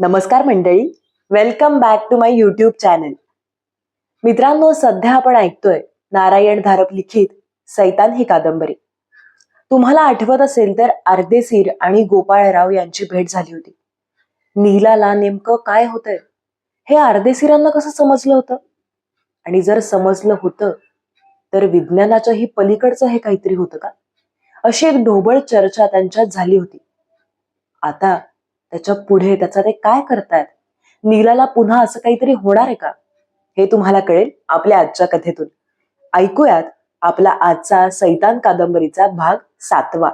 नमस्कार मंडळी. Welcome back to my YouTube channel मित्रांनो सध्या आपण ऐकतोय नारायण धारप लिखित सैतान ही कादंबरी. तुम्हाला आठवत असेल तर अर्देसीर आणि गोपाळराव यांची भेट झाली होती. नीलाला नेमकं काय होतंय? हे अर्देसीरांना कसं समजलं होतं? आणि जर समजलं होतं तर विज्ञानाच्याही पलीकडचं हे काहीतरी होतं का? अशी एक ढोबळ चर्चा त्यांच्यात झाली होती. आता त्याच्या पुढे त्याचा ते काय करतायत? नीलाला पुन्हा असं काहीतरी होणार आहे का? हे तुम्हाला कळेल आपल्या आजच्या कथेतून. ऐकूयात आपला आजचा सैतान कादंबरीचा भाग सातवा.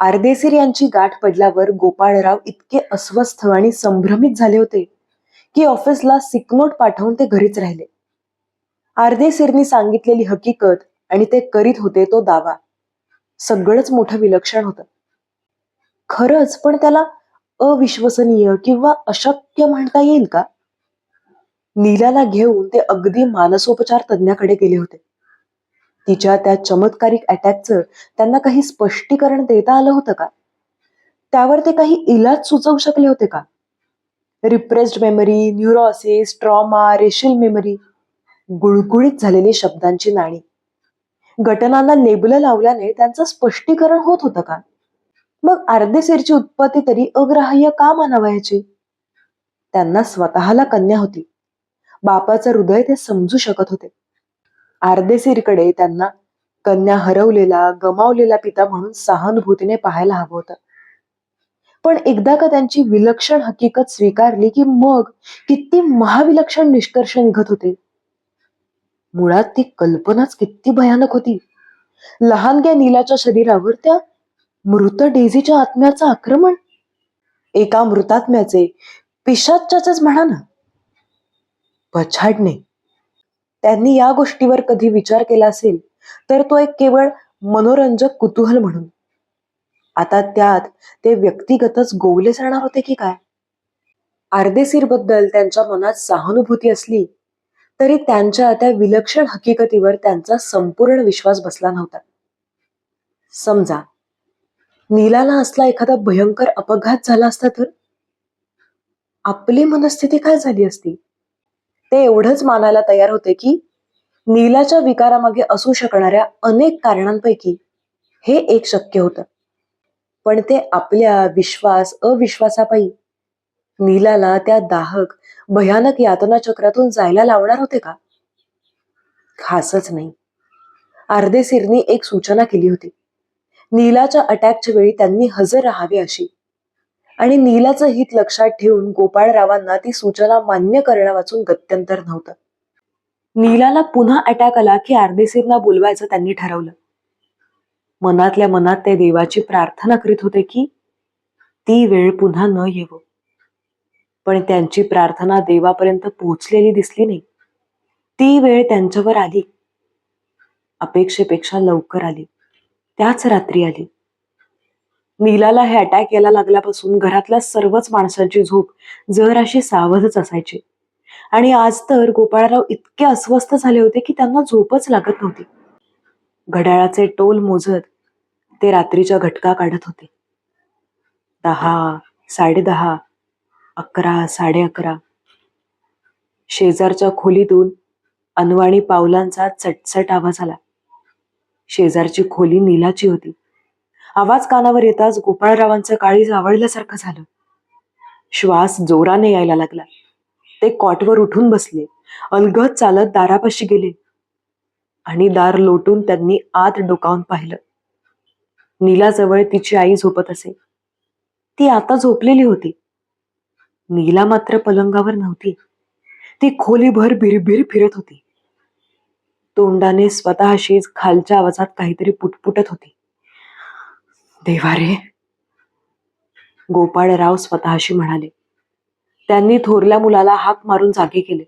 आर्देसीर यांची गाठ पडल्यावर गोपाळराव इतके अस्वस्थ आणि संभ्रमित झाले होते की ऑफिसला सिकनोट पाठवून ते घरीच राहिले. आर्देसीरनी सांगितलेली हकीकत आणि ते करीत होते तो दावा. सगळंच मोठं विलक्षण होतं. खरंच पण त्याला अविश्वसनीय किंवा अशक्य म्हणता येईल का? नीलाला घेऊन ते अगदी मानसोपचार तज्ञाकडे गेले होते. तिच्या त्या चमत्कारिक अटॅकचं त्यांना काही स्पष्टीकरण देता आलं होतं का? त्यावर ते काही इलाज सुचवू शकले होते का? Repressed memory neurosis trauma racial memory गुळगुळीत झालेली शब्दांची नाणी. घटनांना लेबल लावल्याने त्यांचं स्पष्टीकरण होत होतं का? मग अर्धेसेरची उत्पत्ती तरी अग्राह्य का मानावायची? त्यांना स्वतःला कन्या होती. बापाचं हृदय ते समजू शकत होते. अर्धेसीरकडे त्यांना कन्या हरवलेला गमावलेला पिता म्हणून सहानुभूतीने पाहायला हवं होतं. पण एकदा का त्यांची विलक्षण हकीकत स्वीकारली की मग किती महाविलक्षण निष्कर्ष निघत होते? मुळात ती कल्पनाच किती भयानक होती. लहानग्या नीलाच्या शरीरावर त्या मृत डेझीच्या आत्म्याचं आक्रमण. एका मृतात्म्याचे पिशाच्याच म्हणा ना पछाडणे. त्यांनी या गोष्टीवर कधी विचार केला असेल तर तो एक केवळ मनोरंजक कुतूहल म्हणून. आता त्यात ते व्यक्तिगतच गोवले जाणार होते की काय? आर्देसीरबद्दल त्यांच्या मनात सहानुभूती असली तरी त्यांच्या त्या विलक्षण हकीकतीवर त्यांचा संपूर्ण विश्वास बसला नव्हता. समजा नीलाला असला एखादा भयंकर अपघात झाला असता तर? आपली मनस्थिती काय झाली असती? ते एवढंच मानायला तयार होते की नीलाच्या विकारामागे असू शकणाऱ्या अनेक कारणांपैकी हे एक शक्य होतं. पण ते आपल्या विश्वास अविश्वासापायी. नीलाला त्या दाहक भयानक यातना चक्रातून जायला लावणार होते का? खासच नाही. अर्धेसिरनी एक सूचना केली होती. नीलाच्या अटॅकच्या वेळी त्यांनी हजर राहावे अशी. आणि नीलाचं हित लक्षात ठेवून गोपाळरावांना ती सूचना मान्य करणं वाचून गत्यंतर नव्हतं. नीलाला पुन्हा अटॅक आला की अर्धेसिरना बोलवायचं त्यांनी ठरवलं. मनातल्या मनात ते देवाची प्रार्थना करीत होते की ती वेळ पुन्हा न येवो. पण त्यांची प्रार्थना देवापर्यंत पोहोचलेली दिसली नाही. ती वेळ त्यांच्यावर आली. अपेक्षेपेक्षा लवकर आली. त्याच रात्री आली. नीलाला हे अटॅक यायला लागल्यापासून घरातल्या सर्वच माणसांची झोप जर अशी सावधच असायची. आणि आज तर गोपाळराव इतके अस्वस्थ झाले होते की त्यांना झोपच लागत नव्हती. घड्याळाचे टोल मोजत ते रात्रीच्या घटका काढत होते. दहा साडेदहा अकरा साडे अकरा. शेजारच्या खोलीतून अनवाणी पावलांचा चटचट आवाज आला. शेजारची खोली नीलाची होती. आवाज कानावर येताच गोपाळरावांचं काळी जावळल्यासारखं झालं. श्वास जोराने यायला लागला. ते कॉटवर उठून बसले. अलगद चालत दारापाशी गेले. आणि दार लोटून त्यांनी आत डोकावून पाहिलं. नीलाजवळ तिची आई झोपत असे. ती आता झोपलेली होती. नीला मात्र पलंगावर नव्हती. ती खोलीभर भिरभिर फिरत होती. तोंडाने स्वतःशीच खालच्या आवाजात काहीतरी पुटपुटत होती. देवारे गोपाळराव स्वतःशी म्हणाले. त्यांनी थोरल्या मुलाला हाक मारून जागे केले.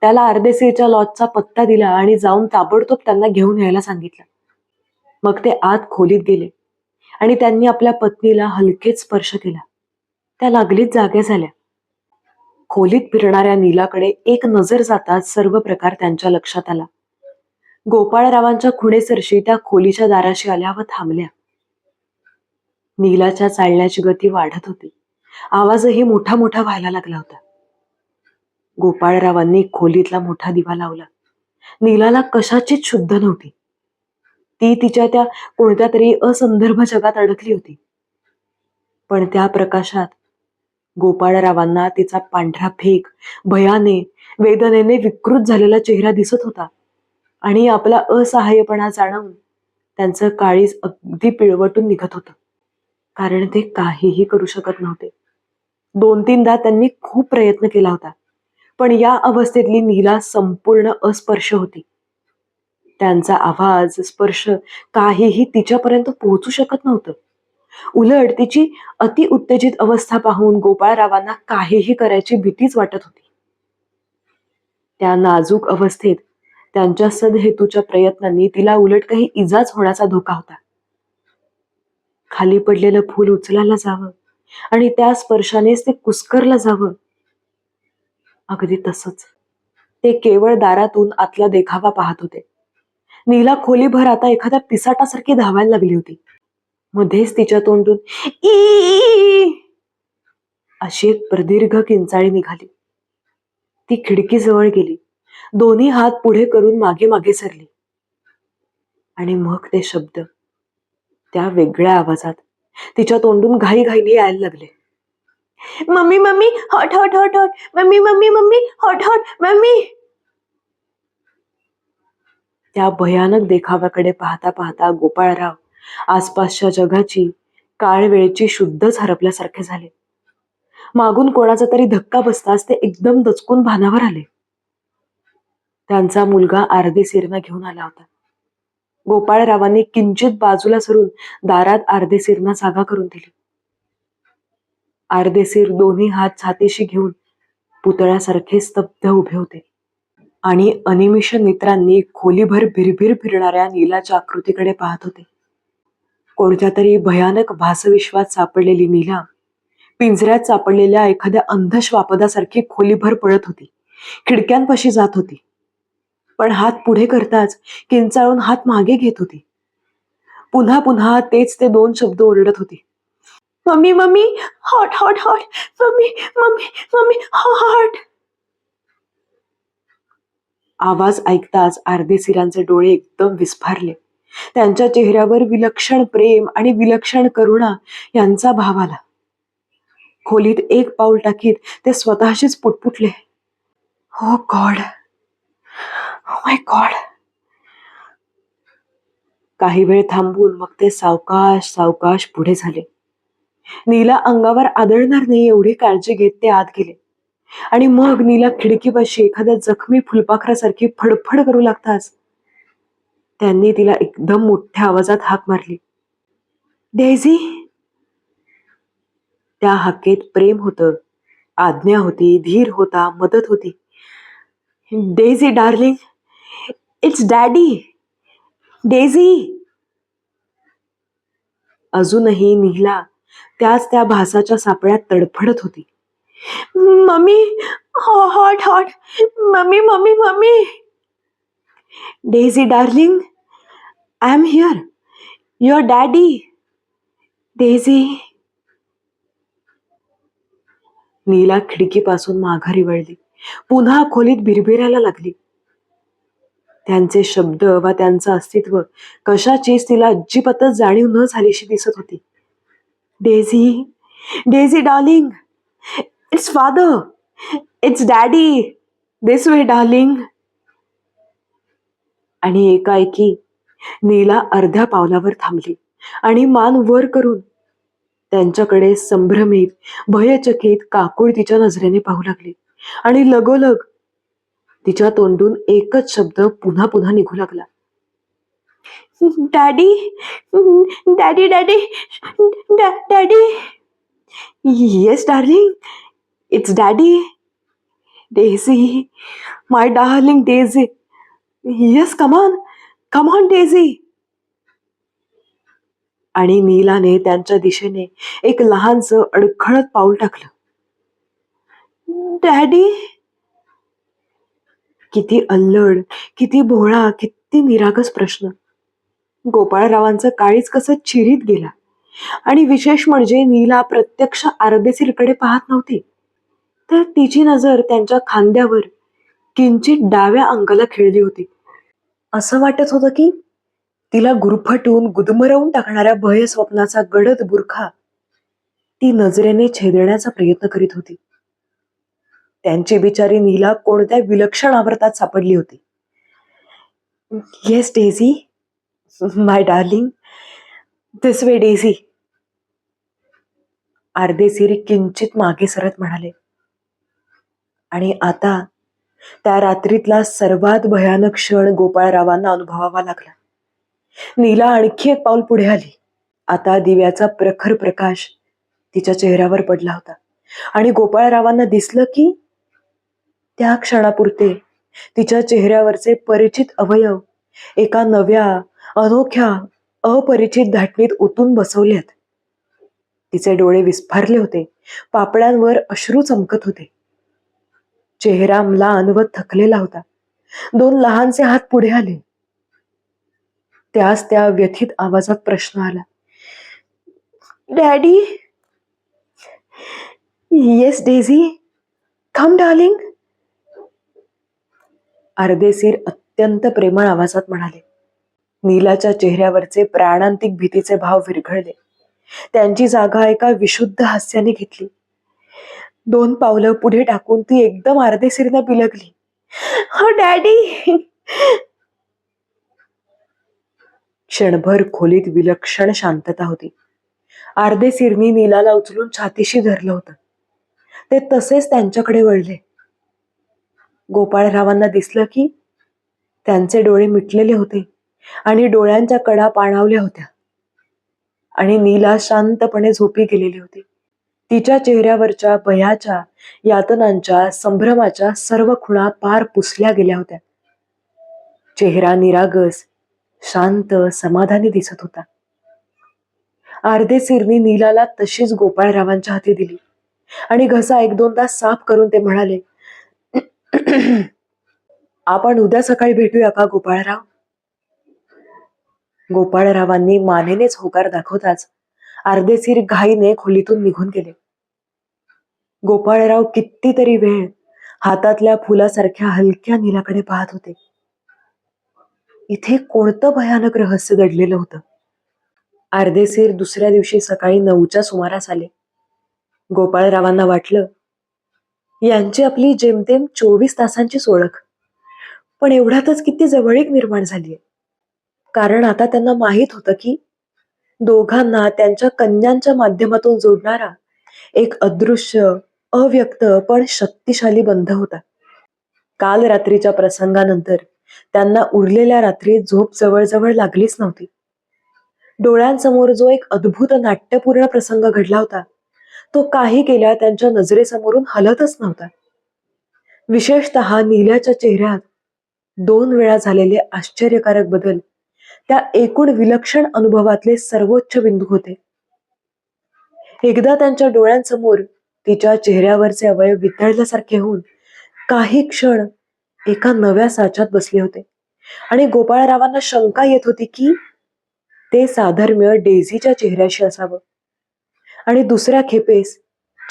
त्याला अर्देसीच्या लॉजचा पत्ता दिला आणि जाऊन ताबडतोब त्यांना घेऊन यायला सांगितलं. मग ते आत खोलीत गेले आणि त्यांनी आपल्या पत्नीला हलकेच स्पर्श केला. त्या लागलीच जाग्या झाल्या. खोलीत फिरणाऱ्या नीलाकडे एक नजर जाताच सर्व प्रकार त्यांच्या लक्षात आला. गोपाळरावांच्या खुणेसरशी त्या खोलीच्या दाराशी आल्या व थांबल्या. नीलाच्या चालण्याची गती वाढत होती. आवाजही मोठा मोठा व्हायला लागला होता. गोपाळरावांनी खोलीतला मोठा दिवा लावला. नीलाला कशाचीच शुद्ध नव्हती. ती तिच्या त्या कोणत्या तरी असंदर्भ जगात अडकली होती. पण त्या प्रकाशात गोपाळरावांना तिचा पांढरा फेक भयाने वेदनेने विकृत झालेला चेहरा दिसत होता. आणि आपला असहाय्यपणा जाणवून त्यांचं काळीज अगदी पिळवटून निघत होतं. कारण ते काहीही करू शकत नव्हते. दोन तीनदा त्यांनी खूप प्रयत्न केला होता. पण या अवस्थेतली नीला संपूर्ण अस्पर्श होती. त्यांचा आवाज स्पर्श काहीही तिच्यापर्यंत पोहोचू शकत नव्हतं. उलट तिची अति उत्तेजित अवस्था पाहून गोपाळरावांना काहीही करायची भीतीच वाटत होती. त्या नाजूक अवस्थेत त्यांच्या सदहेतूच्या प्रयत्नांनी तिला उलट काही इजाच होण्याचा धोका होता. खाली पडलेलं फूल उचलायला जावं आणि त्या स्पर्शानेच ते कुस्करला जावं. अगदी तसंच ते केवळ दारातून आतला देखावा पाहत होते. नीला खोलीभर आता एखाद्या पिसाटासारखी धावायला लागली होती. मध्येच तिच्या तोंडून ई अशी एक प्रदीर्घ किंचाळी निघाली ती खिडकीजवळ गेली दोन्ही हात पुढे करून मागे मागे सरली आणि मग ते शब्द त्या वेगळ्या आवाजात तिच्या तोंडून घाई घाईने यायला लागले mummy mummy hot hot hot hot mummy mummy mummy hot hot mummy त्या भयानक देखाव्याकडे पाहता पाहता गोपाळराव आसपासच्या जगाची काळ वेळची शुद्धच हरपल्यासारखे झाले. मागून कोणाचा तरी धक्का बसताच ते एकदम दचकून भानावर आले. त्यांचा मुलगा आर्धे सिरना घेऊन आला होता. गोपाळरावांनी किंचित बाजूला सरून दारात अर्धे सिरना जागा करून दिली. अर्धेसीर दोन्ही हात छातीशी घेऊन पुतळ्यासारखे स्तब्ध उभे होते. आणि अनिमिष नेत्रांनी खोलीभर भिरभिर फिरणाऱ्या नीलाच्या आकृतीकडे पाहत होते. कोणत्या तरी भयानक भासविश्वात सापडलेली नीला पिंजऱ्यात सापडलेल्या एखाद्या अंधश्वापदासारखी खोलीभर पळत होती. खिडक्यांपाशी जात होती. पण हात पुढे करताच किंचाळून हात मागे घेत होती. पुन्हा पुन्हा तेच ते दोन शब्द ओरडत होती. Mummy mummy hot hot hot. Mummy mummy mummy hot. आवाज ऐकताच अर्धेसिरांचे डोळे एकदम विस्फारले. त्यांच्या चेहऱ्यावर विलक्षण प्रेम आणि विलक्षण करुणा यांचा भाव आला. खोलीत एक पाऊल टाकीत ते स्वतःशीच पुटपुटले. हो गॉड. हो माय गॉड. काही वेळ थांबून मग ते सावकाश सावकाश पुढे झाले. नीला अंगावर आदळणार नाही एवढी काळजी घेत ते आत गेले. आणि मग नीला खिडकीपाशी एखाद्या जखमी फुलपाखरासारखी फडफड करू लागताच. त्यांनी तिला एकदम मोठ्या आवाजात हाक मारली. डेझी. त्या हाकेत प्रेम होतं आज्ञा होती धीर होता मदत होती. Daisy darling it's daddy. Daisy. अजूनही निहिला त्याच त्या भासाच्या सापळ्यात तडफडत होती. Mummy hot hot mummy mummy mummy. Daisy darling. I am here your daddy Daisy Nila खिडकीपासून माघारी वळली. पुन्हा खोलीत बिरबिरायला लागली. त्यांचे शब्द वा त्यांचं अस्तित्व कशाचीच तिला अजिबातच जाणीव न झालीशी दिसत होती. Daisy Daisy darling it's father it's daddy this way darling आणि एकाएकी नीला अर्ध्या पावलावर थांबली आणि मान वर करून त्यांच्याकडे संभ्रमित भयचकित काकुळ तिच्या नजरेने पाहू लागली आणि लगोलग तिच्या तोंडून एकच शब्द पुन्हा पुन्हा निघू लागला. Daddy daddy daddy daddy. Yes darling it's daddy Daisy my darling Daisy yes come on come on Daisy आणि नीलाने त्यांच्या दिशेने एक लहानस अडखळत पाऊल टाकलं. डॅडी किती अल्लड किती भोळा किती निरागस प्रश्न. गोपाळरावांचं काळीच कसं चिरीत गेला. आणि विशेष म्हणजे नीला प्रत्यक्ष आर्देसीरकडे पाहत नव्हती. तर तिची नजर त्यांच्या खांद्यावर किंचित डाव्या अंगाला खेळली होती. असं वाटत होतं की तिला गुरफटून गुदमरवून टाकणाऱ्या भय स्वप्नाचा गडद बुरखा ती नजरेने छेदण्याचा प्रयत्न करीत होती. त्यांची बिचारी नीला कोणत्या विलक्षण आवर्तात सापडली होती. Yes Daisy my darling this way Daisy अर्धेसिरी किंचित मागे सरत म्हणाले. आणि आता त्या रात्रीतला सर्वात भयानक क्षण गोपाळरावांना अनुभवावा लागला. नीला आणखी एक पाऊल पुढे आली. आता दिव्याचा प्रखर प्रकाश तिच्या चेहऱ्यावर पडला होता. आणि गोपाळरावांना दिसलं की त्या क्षणापुरते तिच्या चेहऱ्यावरचे परिचित अवयव एका नव्या अनोख्या अपरिचित धाटणीत ओतून बसवलेत. तिचे डोळे विस्फारले होते. पापड्यांवर अश्रू चमकत होते. चेहरा अनवत थकलेला होता. दोन लहानसे हात पुढे आले. त्यास त्या व्यथित आवाजात प्रश्न आला. Daddy? Yes Daisy. Come darling. Ardeshir अत्यंत प्रेमळ आवाजात म्हणाले. नीलाच्या चेहऱ्यावरचे प्राणांतिक भीतीचे भाव विरघळले. त्यांची जागा एका विशुद्ध हास्याने घेतली. दोन पावलं पुढे टाकून ती एकदम अर्धेसिरीनं बिलगली हो डॅडी. क्षणभर खोलीत विलक्षण शांतता होती. अर्धे सिरनी नीलाला उचलून छातीशी धरलं होतं. ते तसेच त्यांच्याकडे वळले. गोपाळरावांना दिसलं की त्यांचे डोळे मिटलेले होते आणि डोळ्यांच्या कडा पाणावल्या होत्या. आणि नीला शांतपणे झोपी गेलेली होती. तिच्या चेहऱ्यावरच्या भयाच्या यातनांच्या संभ्रमाच्या सर्व खुणा पार पुसल्या गेल्या होत्या. चेहरा निरागस शांत समाधानी दिसत होता. अर्धे सिरनी नीलाला तशीच गोपाळरावांच्या हाती दिली आणि घसा एक दोनदा साफ करून ते म्हणाले आपण उद्या सकाळी भेटूया का गोपाळराव? गोपाळरावांनी मानेनेच होकार दाखवताच अर्धेसीर घाईने खोलीतून निघून गेले. गोपाळराव कितीतरी वेळ हातातल्या फुलासारख्या हलक्या नीलाकडे पाहत होते. इथे कोणतं भयानक रहस्य दडलेलं होतं? अर्धेसीर दुसऱ्या दिवशी सकाळी नऊच्या सुमारास आले. गोपाळरावांना वाटलं यांची आपली जेमतेम चोवीस तासांची ओळख पण एवढ्यातच किती जवळीक निर्माण झालीय. कारण आता त्यांना माहीत होतं की दोघांना त्यांच्या कन्यांच्या माध्यमातून जोडणारा एक अदृश्य अव्यक्त पण शक्तिशाली बंध होता. काल रात्रीच्या प्रसंगानंतर त्यांना उरलेल्या रात्री झोप जवळजवळ लागलीच नव्हती. डोळ्यांसमोर जो एक अद्भुत नाट्यपूर्ण प्रसंग घडला होता तो काही केल्या त्यांच्या नजरेसमोरून हलतच नव्हता. विशेषत नील्याच्या चेहऱ्यात दोन वेळा झालेले आश्चर्यकारक बदल त्या एकूण विलक्षण अनुभवातले सर्वोच्च बिंदू होते. एकदा त्यांच्या डोळ्यांसमोर तिच्या चेहऱ्यावरचे अवयव वितळल्यासारखे होऊन काही क्षण एका नव्या साच्यात बसले होते. आणि गोपाळरावांना शंका येत होती की ते साधर्म्य डेझीच्या चेहऱ्याशी असावं. आणि दुसऱ्या खेपेस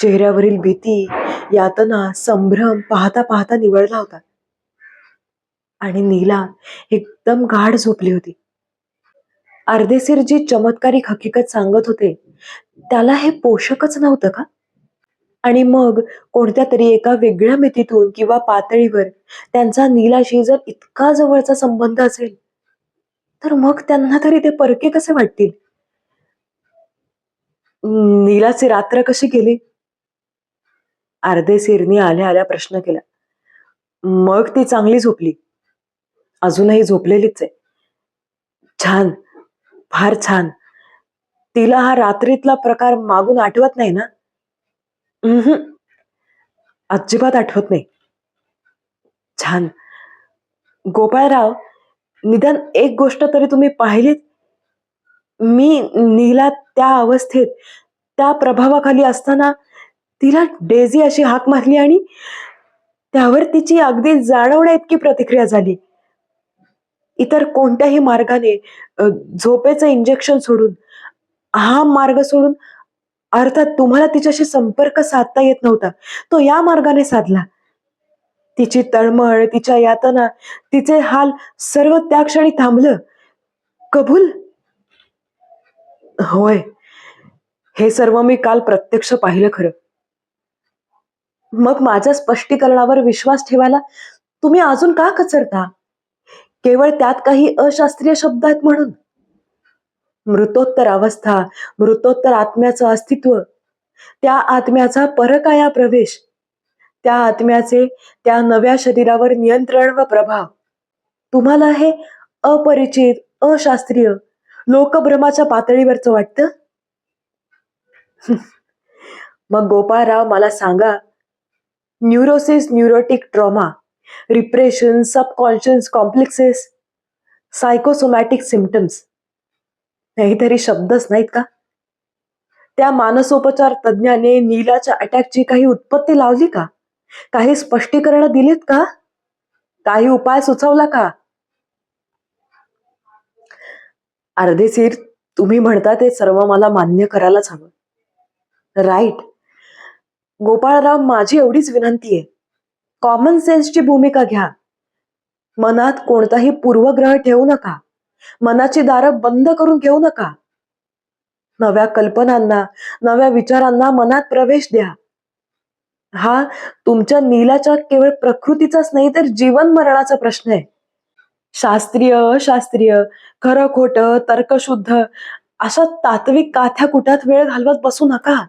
चेहऱ्यावरील भीती यातना संभ्रम पाहता पाहता निवडला होता. आणि नीला एकदम गाढ झोपली होती. अर्धेसीर जी चमत्कारिक हकीकत सांगत होते त्याला हे पोषकच नव्हतं का? आणि मग कोणत्या तरी एका वेगळ्या मितीतून किंवा पातळीवर त्यांचा नीलाशी जर इतका जवळचा संबंध असेल तर मग त्यांना तरी ते परके कसे वाटतील? नीलाची रात्र कशी गेली? अर्धे सिरनी आल्या आल्या प्रश्न केला. मग ती चांगली झोपली. अजूनही झोपलेलीच आहे. छान. फार छान. तिला हा रात्रीतला प्रकार मागून आठवत नाही ना? अजिबात आठवत नाही. छान. गोपाळराव निदान एक गोष्ट तरी तुम्ही पाहिलीत? मी नीला त्या अवस्थेत त्या प्रभावाखाली असताना तिला डेझी अशी हाक मारली आणि त्यावर तिची अगदी जाणवण्या इतकी प्रतिक्रिया झाली. इतर कोणत्याही मार्गाने झोपेचं इंजेक्शन सोडून हा मार्ग सोडून अर्थात तुम्हाला तिच्याशी संपर्क साधता येत नव्हता. तो या मार्गाने साधला. तिची तळमळ तिच्या यातना तिचे हाल सर्व त्या क्षणी थांबलं. कबूल? होय. हे सर्व मी काल प्रत्यक्ष पाहिलं खरं. मग माझ्या स्पष्टीकरणावर विश्वास ठेवायला तुम्ही अजून का कचरता? केवळ त्यात काही अशास्त्रीय शब्द आहेत म्हणून. मृतोत्तर अवस्था मृतोत्तर आत्म्याचं अस्तित्व त्या आत्म्याचा परकाया प्रवेश त्या आत्म्याचे त्या नव्या शरीरावर नियंत्रण व प्रभाव. तुम्हाला हे अपरिचित अशास्त्रीय लोकभ्रमाच्या पातळीवरच वाटतं? मग गोपाळराव मला सांगा neurosis neurotic trauma repression subconscious complexes psychosomatic symptoms काहीतरी शब्दच नाहीत का? त्या मानसोपचार तज्ज्ञाने नीलाच्या अटॅकची काही उत्पत्ती लावली का? काही स्पष्टीकरण दिलीत का? काही उपाय सुचवला का? अर्धेसीर तुम्ही म्हणता ते सर्व मला मान्य करायलाच हवं. राईट गोपाळराव माझी एवढीच विनंती आहे. कॉमन सेन्सची भूमिका घ्या. मनात कोणताही पूर्वग्रह ठेवू नका. मनाची दारं बंद करून घेऊ नका. नव्या कल्पनांना नव्या विचारांना मनात प्रवेश द्या. हा तुमच्या नीलाच्या केवळ प्रकृतीचाच नाही तर जीवन मरणाचा प्रश्न आहे. शास्त्रीय अशास्त्रीय खरं खोटं तर्कशुद्ध अशा तात्विक काथ्या कुटात वेळ घालवत बसू नका.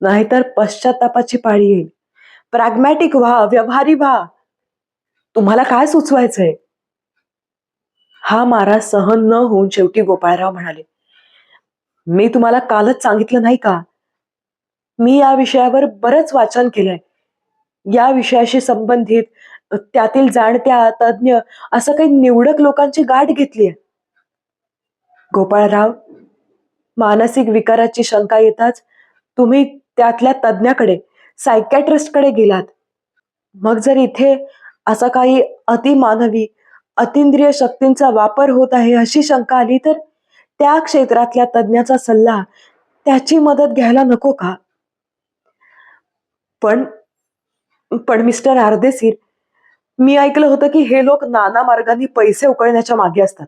नाहीतर पश्चातापाची पाळी येईल. प्रॅग्मॅटिक व्हा व्यवहारी व्हा. तुम्हाला काय सुचवायचंय? हा मारा सहन न होऊन शेवटी गोपाळराव म्हणाले मी तुम्हाला कालच सांगितलं नाही का? मी या विषयावर बरंच वाचन केलंय. या विषयाशी संबंधित त्यातील जाणत्या तज्ज्ञ असं काही निवडक लोकांची गाठ घेतली आहे गोपाळराव मानसिक विकाराची शंका येताच तुम्ही त्यातल्या तज्ज्ञाकडे सायकॅट्रिस्टकडे गेलात. मग जर इथे असा काही अतिमानवी अतिंद्रिय शक्तींचा वापर होत आहे अशी शंका आली तर त्या क्षेत्रातल्या तज्ज्ञाचा सल्ला त्याची मदत घ्यायला नको का? पण पण मिस्टर आर्देसीर मी ऐकलं होतं की हे लोक नाना मार्गाने पैसे उकळण्याच्या मागे असतात.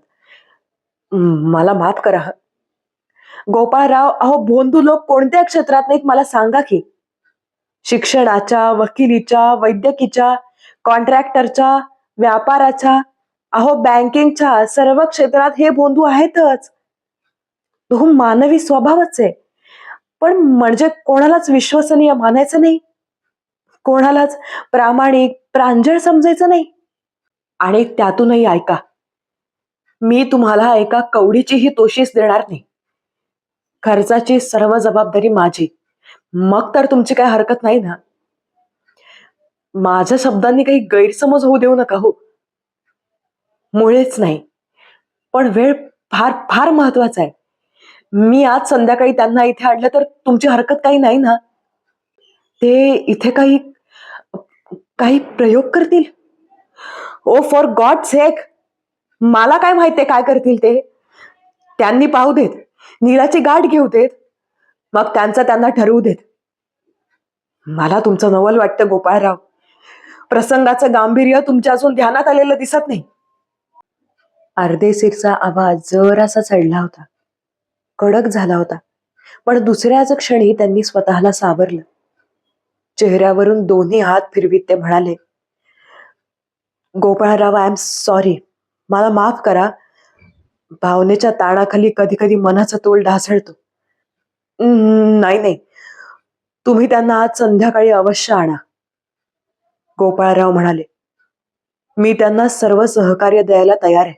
मला माफ करा. गोपाळराव अहो भोंदू लोक कोणत्या क्षेत्रात नाहीत मला सांगा की. शिक्षणाच्या वकिलीच्या वैद्यकीच्या कॉन्ट्रॅक्टरच्या व्यापाराच्या अहो बँकिंगच्या सर्व क्षेत्रात हे बोंधू आहेतच. तो मानवी स्वभावच आहे. पण म्हणजे कोणालाच विश्वसनीय मानायचं नाही. कोणालाच प्रामाणिक प्रांजळ समजायचं नाही. आणि त्यातूनही ऐका मी तुम्हाला एका कवडीचीही तोशीस देणार नाही. खर्चाची सर्व जबाबदारी माझी. मग तर तुमची काही हरकत नाही ना. माझ्या शब्दांनी काही गैरसमज होऊ देऊ नका हो. मुळेच नाही. पण वेळ फार फार महत्त्वाचा आहे. मी आज संध्याकाळी त्यांना इथे आणलं तर तुमची हरकत काही नाही ना. ते इथे काही काही प्रयोग करतील? ओ फॉर गॉड सेक मला काय माहितीये काय करतील ते? त्यांनी पाहू देत. नीलाची गाठ घेऊ देत. मग त्यांचं त्यांना ठरवू देत. मला तुमचं नवल वाटतं गोपाळराव. प्रसंगाचं गांभीर्य तुमच्या अजून ध्यानात आलेलं दिसत नाही. अर्धेसीरचा आवाज जरासा चढला होता. कडक झाला होता. पण दुसऱ्याच क्षणी त्यांनी स्वतःला सावरलं. चेहऱ्यावरून दोन्ही हात फिरवीत ते म्हणाले गोपाळराव आय एम सॉरी मला माफ करा. भावनेच्या ताणाखाली कधी कधी मनाचा तोल ढासळतो. नाही नाही. तुम्ही त्यांना आज संध्याकाळी अवश्य आणा. गोपाळराव म्हणाले मी त्यांना सर्व सहकार्य द्यायला तयार आहे.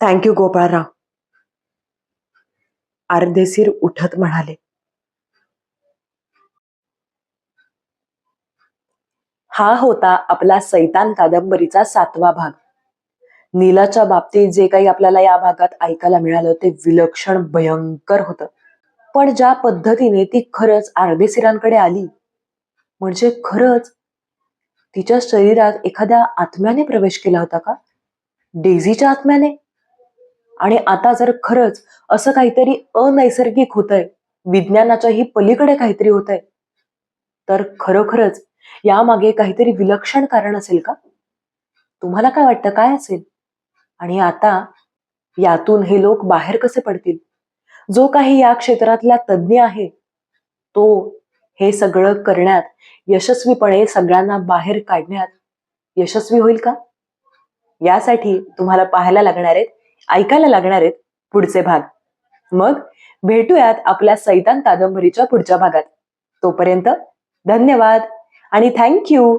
थँक्यू गोपाळराव. अर्धेसीर उठत म्हणाले हा होता आपला सैतान कादंबरीचा सातवा भाग. नीलाच्या बाबतीत जे काही आपल्याला या भागात ऐकायला मिळालं ते विलक्षण भयंकर होतं. पण ज्या पद्धतीने ती खरंच अर्धेसिरांकडे आली म्हणजे खरंच तिच्या शरीरात एखाद्या आत्म्याने प्रवेश केला होता का? डेझीच्या आत्म्याने? आणि आता जर खरंच असं काहीतरी अनैसर्गिक होतंय विज्ञानाच्याही पलीकडे काहीतरी होतंय तर खरोखरच यामागे काहीतरी विलक्षण कारण असेल का? तुम्हाला काय वाटतं? काय असेल? आणि आता यातून हे लोक बाहेर कसे पडतील? जो काही या क्षेत्रातला तज्ज्ञ आहे तो हे सगळं करण्यात यशस्वीपणे सगळ्यांना बाहेर काढण्यात यशस्वी होईल का? यासाठी तुम्हाला पाहायला लागणार आहेत ऐकायला लागणार आहेत पुढचे भाग. मग भेटूयात आपल्या सैतान कादंबरीच्या पुढच्या भागात. तोपर्यंत धन्यवाद आणि थँक्यू!